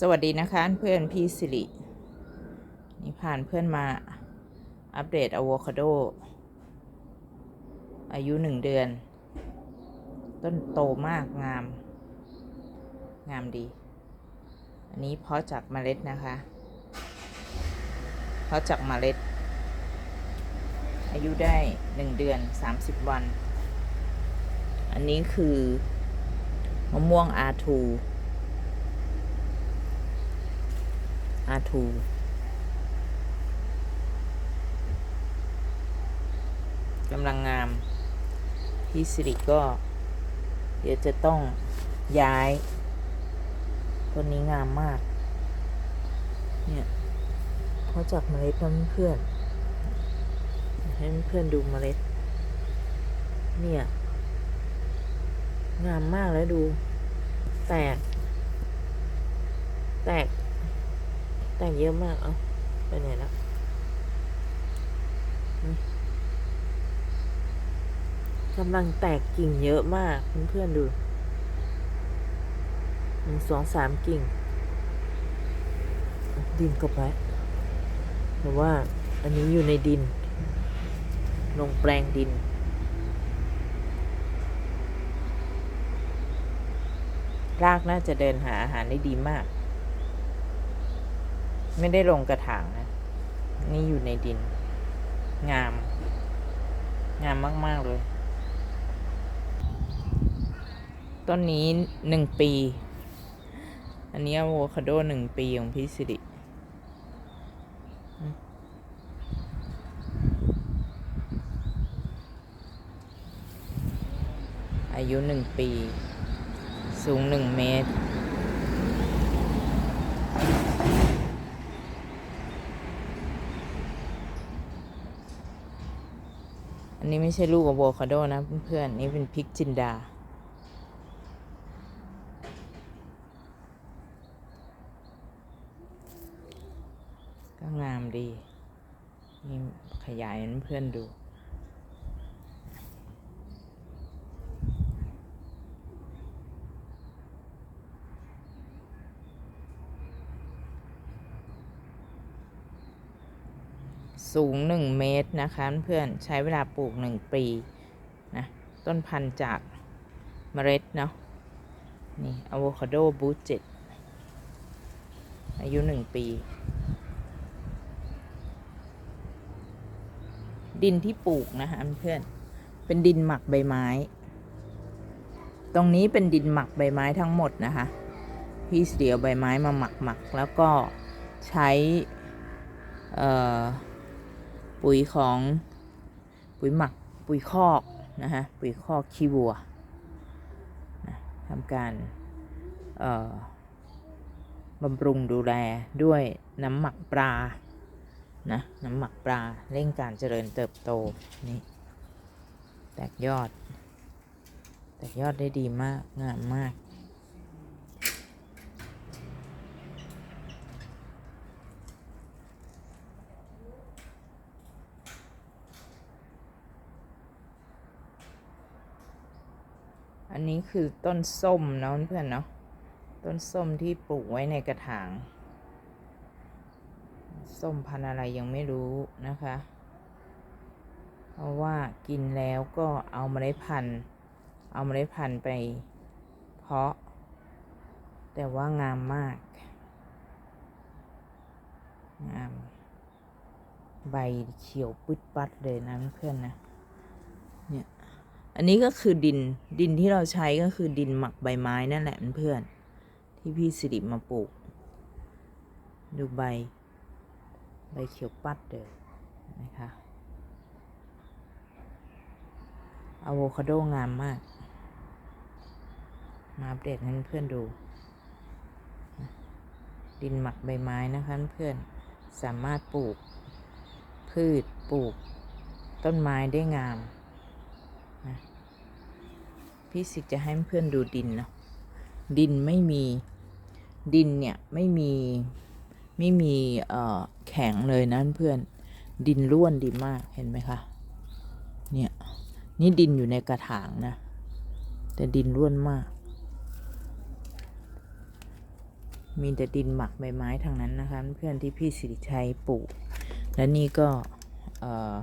สวัสดีนะคะเพื่อนพี่สิรินี่ผ่านเพื่อนมาอัปเดตอะโวคาโด อายุหนึ่งเดือน ต้นโตมากงาม งามดี อันนี้เพาะจากเมล็ดนะคะ เพาะจากเมล็ด อายุได้หนึ่งเดือนสามสิบวัน อันนี้คือมะม่วงอาทูาทู กำลังงาม พี่สิริก็ เดี๋ยวจะต้องย้าย ต้นนี้งามมาก เนี่ยเพราะจากเมล็ดนะเพื่อนให้เพื่อนดูเมล็ด เนี่ย งามมากแล้วดู แตก แตก แตกเยอะมากเอาไปไหนแล้วกำลังแตกกิ่งเยอะมากเพื่อนๆดูหนึ่งสองสามกิ่ง ดินกบไว้แต่ว่าอันนี้อยู่ในดิน ลงแปลงดิน รากน่าจะเดินหาอาหารได้ดีมาก ไม่ได้ลงกระถางนะ นี่อยู่ในดิน งาม งามมาก ๆ เลย ต้นนี้หนึ่งปี อันนี้อะโวคาโดหนึ่งปีของพี่สิริอืมอายุหนึ่งปี สูงหนึ่งเมตร อันนี้ไม่ใช่ลูกอะโวคาโดนะเพื่อนๆนี่เป็นพริกจินดา ก็งามดี นี่ขยายให้เพื่อนดู สูงหนึ่งเมตรนะคะเพื่อนใช้เวลาปลูกหนึ่งปีนะต้นพันธุ์จากเมล็ดเนาะนี่อะโวคาโดบูเจ็ดอายุหนึ่งปี ดินที่ปลูกนะคะเพื่อนเป็นดินหมักใบไม้ ตรงนี้เป็นดินหมักใบไม้ทั้งหมดนะคะพี่เสียวใบไม้มาหมักหมักแล้วก็ใช้ เอ่อ ปุ๋ยของปุ๋ยหมักปุ๋ยคอกนะฮะปุ๋ยคอกขี้วัวนะทำการบำรุงดูแลด้วยน้ำหมักปลานะน้ำหมักปลาเร่งการเจริญเติบโตนี่แตกยอด แตกยอดได้ดีมากงามมาก อันนี้คือต้นส้มเนาะเพื่อนเนาะ ต้นส้มที่ปลูกไว้ในกระถาง ส้มพันธุ์อะไรยังไม่รู้นะคะ เพราะว่ากินแล้วก็เอาเมล็ดพันธุ์ เอาเมล็ดพันธุ์ไปเพาะ แต่ว่างามมาก งาม ใบเขียวปึ๊ดปัดเลยนะเพื่อนนะ เนี่ย อันนี้ก็คือดินดินที่เราใช้ก็คือดินหมักใบไม้นั่นแหละเพื่อนที่พี่สิริมาปลูก ดูใบ ใบเขียวปัดเลยนะคะอะโวคาโดงามมาก มาอัปเดตให้เพื่อนดู ดินหมักใบไม้นะคะเพื่อนสามารถปลูก พืชปลูก ต้นไม้ได้งาม พี่สิกจะให้เพื่อนดูดินนะดินไม่มีดินเนี่ยไม่มีไม่มีเอ่อแข็งเลยนะเพื่อนดินร่วนดีมากเห็นไหมคะเนี่ยนี่ดินอยู่ในกระถางนะ แต่ดินร่วนมาก มีแต่ดินหมักใบไม้ทางนั้นนะคะเพื่อนที่พี่สิริชัยปลูก และนี่ก็เอ่อ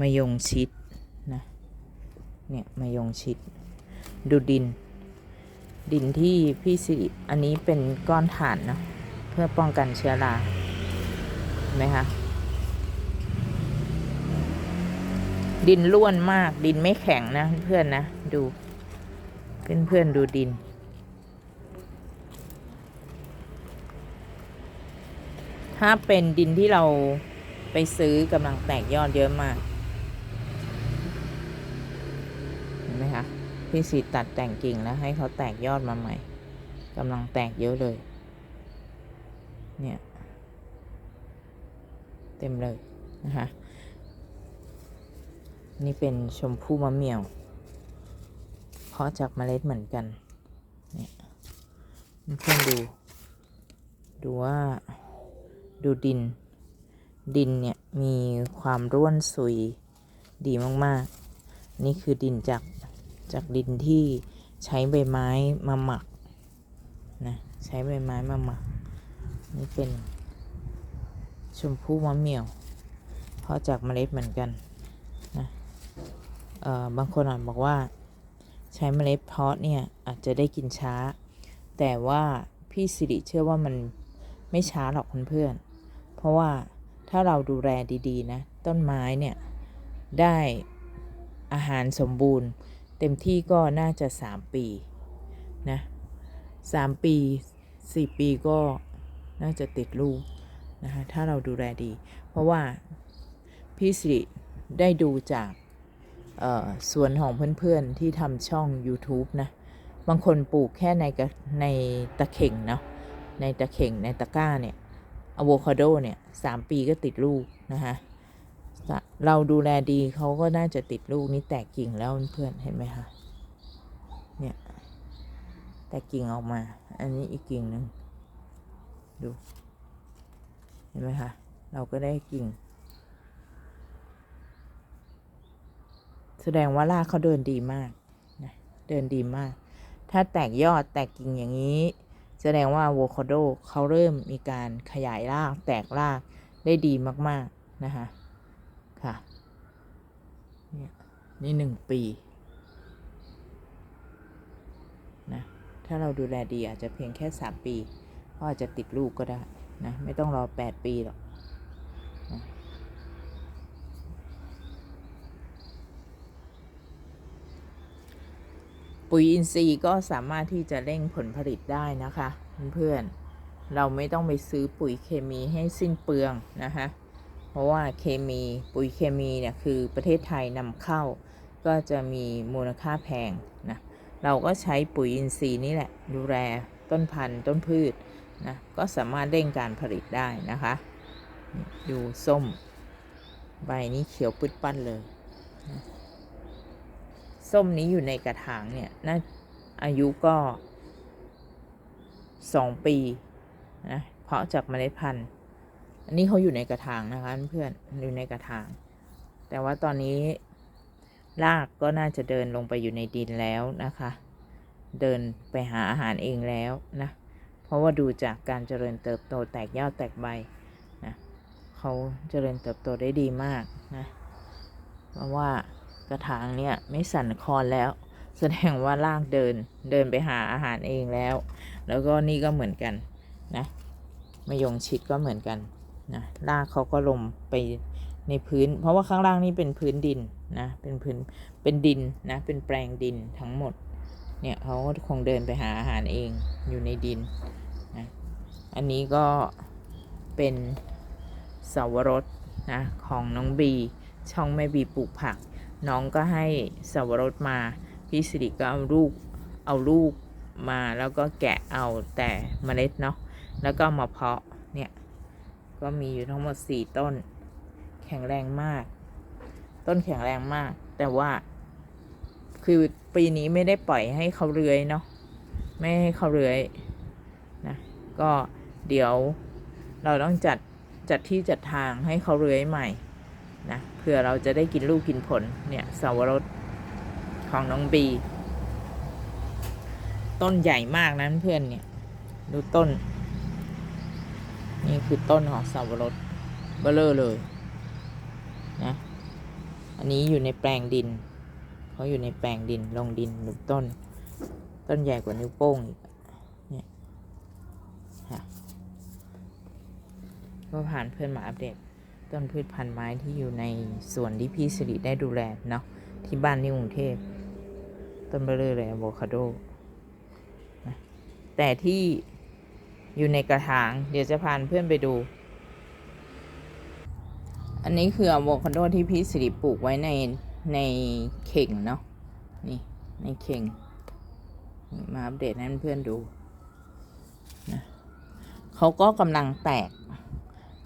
มายงชิดนะเนี่ยมายงชิด ดูดิน ดินที่พี่สิริอันนี้เป็นก้อนถ่านเนาะเพื่อป้องกันเชื้อราเห็นไหมคะดินล้วนมากดินไม่แข็งนะเพื่อนนะดูเพื่อนเพื่อนดูดิน ถ้าเป็นดินที่เราไปซื้อกำลังแตกยอดเยอะมาก เห็นไหมคะ พี่สีตัดแต่งกิ่งแล้วให้เขาแตกยอดมาใหม่กำลังแตกเยอะเลย เนี่ย เต็มเลยนะคะนี่เป็นชมพู่มะเมี่ยว เพาะจากเมล็ดเหมือนกัน เนี่ยเพื่อนดู ดูว่า ดูดิน ดินเนี่ย มีความร่วนซุยดีมาก ๆ นี่คือดินจาก จากดินที่ใช้ใบไม้มาหมักนะใช้ใบไม้มาหมัก นี่เป็นชมพู่มะเหมี่ยวเพราะจากเมล็ดเหมือนกันนะเอ่อบางคนอาจบอกว่า ใช้เมล็ดเพาะเนี่ยอาจจะได้กินช้า แต่ว่าพี่สิริเชื่อว่ามันไม่ช้าหรอกเพื่อนๆเพราะว่าถ้าเราดูแลดีๆนะ ต้นไม้เนี่ย ได้อาหารสมบูรณ์ เต็มที่ก็น่าจะ3ปีนะสามปี4ปีก็น่าจะติดลูกนะคะถ้าเราดูแลดี เพราะว่าพี่สิริได้ดูจากสวนของเพื่อนๆที่ทำช่อง YouTube นะ บางคนปลูกแค่ในในตะเข่งเนาะในตะเข่งในตะกร้าเนี่ยอะโวคาโดเนี่ยสามปีก็ติดลูกนะคะ เราดูแลดีเขาก็น่าจะติดลูกนี่แตกกิ่งแล้วเพื่อนเห็นไหมคะเนี่ยแตกกิ่งออกมา อันนี้อีกกิ่งหนึ่งดู เห็นไหมคะเราก็ได้กิ่ง แสดงว่ารากเขาเดินดีมากนะเดินดีมาก ถ้าแตกยอดแตกกิ่งอย่างนี้ แสดงว่าอะโวคาโดเขาเริ่มมีการขยายรากแตกรากได้ดีมาก ๆ นะคะคะ เนี่หนึ่งปีนะถ้าเราดูแลดีอาจจะเพียงแค่สามปีก็อาจจะติดลูกก็ได้นะไม่ต้องรอแปดปีหรอกนะปุ๋ยอินทรีย์ก็สามารถที่จะเร่งผลผลิตได้นะคะเพื่อนๆเราไม่ต้องไปซื้อปุ๋ยเคมีให้สิ้นเปลืองนะคะ เพราะว่าเคมีปุ๋ยเคมีเนี่ยคือประเทศไทยนำเข้า ก็จะมีมูลค่าแพงนะเราก็ใช้ปุ๋ยอินทรีย์นี่แหละดูแลต้นพันธุ์ต้นพืชนะก็สามารถเร่งการผลิตได้นะคะดูส้ม ใบนี้เขียวปืดปั้นเลยส้มนี้อยู่ในกระถางเนี่ยน่าอายุก็สองปีนะเพาะจากเมล็ดพันธุ์ อันนี้เขาอยู่ในกระถางนะคะเพื่อนอยู่ในกระถาง แต่ว่าตอนนี้รากก็น่าจะเดินลงไปอยู่ในดินแล้วนะคะ เดินไปหาอาหารเองแล้วนะ เพราะว่าดูจากการเจริญเติบโตแตกยอดแตกใบนะเขาเจริญเติบโตได้ดีมากนะเพราะว่ากระถางเนี่ยไม่สั่นคลอนแล้ว แสดงว่ารากเดินเดินไปหาอาหารเองแล้ว แล้วก็นี่ก็เหมือนกันนะมะยงชิดก็เหมือนกัน นะรากเขาก็ลงไปในพื้น เพราะว่าข้างล่างนี่เป็นพื้นดินนะเป็นพื้นเป็นดินนะเป็นแปลงดินทั้งหมดเนี่ยเขาก็คงเดินไปหาอาหารเองอยู่ในดินนะอันนี้ก็เป็นสวรสนะของน้องบีช่องแม่บีปลูกผัก น้องก็ให้สวรสมาพี่สิริก็เอาลูกเอาลูกมาแล้วก็แกะเอาแต่เมล็ดเนาะแล้วก็มาเพาะ ก็มีอยู่ทั้งหมดสี่ต้น แข็งแรงมาก ต้นแข็งแรงมาก แต่ว่า คือปีนี้ไม่ได้ปล่อยให้เขาเรือยเนาะไม่ให้เขาเรือยนะก็เดี๋ยวเราต้องจัดจัดที่จัดทางให้เขาเรือยใหม่นะเผื่อเราจะได้กินลูกกินผลเนี่ยสาวรสของน้องบี ต้นใหญ่มากนะเพื่อนเนี่ย ดูต้น นี่คือต้นของสับปะรดเบลเลอร์เลยนะอันนี้อยู่ในแปลงดินเขาอยู่ในแปลงดินลงดินดูต้น ต้นใหญ่กว่านิ้วโป้งอีกเนี่ยค่ะก็ผ่านเพื่อนมาอัปเดต ต้นพืชพันธุ์ไม้ที่อยู่ในส่วนที่พี่สิริได้ดูแลเนาะที่บ้านที่กรุงเทพต้นเบลเลอร์เลยอะโวคาโดนะแต่ที่ อยู่ในกระถาง เดี๋ยวจะพาเพื่อนไปดู อันนี้คืออะโวคาโดที่พี่สิริปลูกไว้ในในเข่งเนาะ นี่ ในเข่ง มาอัปเดตให้เพื่อนดูนะเขาก็กำลังแตก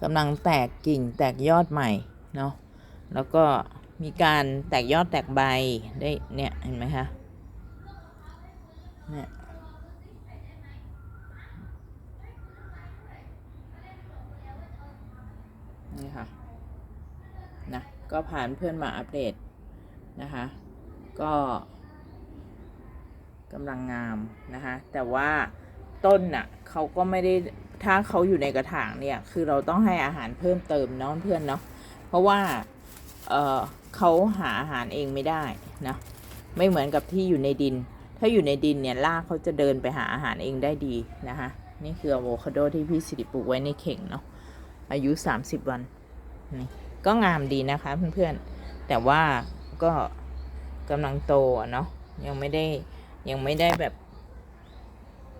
กำลังแตกกิ่งแตกยอดใหม่เนาะ แล้วก็มีการแตกยอดแตกใบได้เนี่ยเห็นไหมคะเนี่ย นี่ค่ะนะก็ผ่านเพื่อนมาอัปเดตนะคะ ก็กำลังงามนะคะ แต่ว่าต้นน่ะเขาก็ไม่ได้ถ้าเขาอยู่ในกระถางเนี่ยคือเราต้องให้อาหารเพิ่มเติมเนาะเพื่อนเนาะเพราะว่าเออเขาหาอาหารเองไม่ได้นะไม่เหมือนกับที่อยู่ในดิน ถ้าอยู่ในดินเนี่ยรากเขาจะเดินไปหาอาหารเองได้ดีนะคะนี่คืออะโวคาโดที่พี่สิริปลูกไว้ในเข่งเนาะ อายุ 30 วันนี่ก็งามดีนะคะเพื่อนๆ แต่ว่าก็กำลังโตเนาะยังไม่ได้ยังไม่ได้แบบ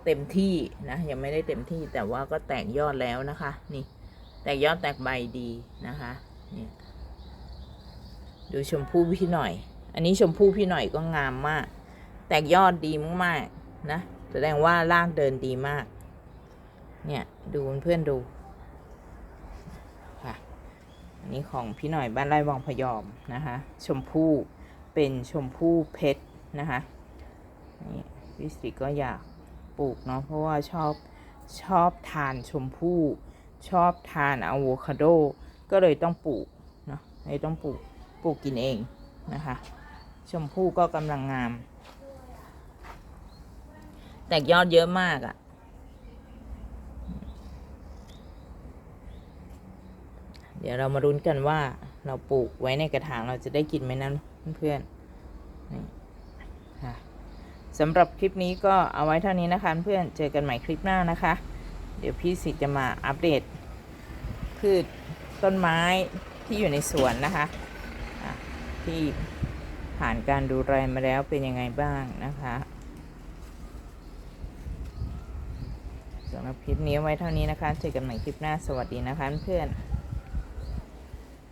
เต็มที่นะยังไม่ได้เต็มที่แต่ว่าก็แตกยอดแล้วนะคะ นี่ แตกยอดแตกใบดีนะคะนี่ดูชมพู่พี่หน่อย อันนี้ชมพู่พี่หน่อยก็งามมาก แตกยอดดีมากๆนะแสดงว่ารากเดินดีมาก เนี่ย ดูเพื่อนๆดู อันนี้ของพี่หน่อยบ้านไร่วังพยอมนะคะ ชมพู่เป็นชมพู่เพชรนะคะนี่วิสิก็อยากปลูกเนาะเพราะว่าชอบชอบทานชมพู่ ชอบทานอะโวคาโด ก็เลยต้องปลูกเนาะเลยต้องปลูกปลูกกินเองนะคะ ชมพู่ก็กำลังงาม แตกยอดเยอะมากอะ่ะ เดี๋ยวเรามารุ้นกันว่าเราปลูกไว้ในกระถางเราจะได้กินไหมนั่นเพื่อนๆค่ะสำหรับคลิปนี้ก็เอาไว้เท่านี้นะคะเพื่อนเจอกันใหม่คลิปหน้านะคะ เดี๋ยวพี่สิจะมาอัปเดตพืชต้นไม้ที่อยู่ในสวนนะคะะที่ผ่านการดูแลมาแล้วเป็นยังไงบ้างนะคะสำหรับคลิปนี้ไว้เท่านี้นะคะ เจอกันใหม่คลิปหน้า สวัสดีนะคะเพื่อน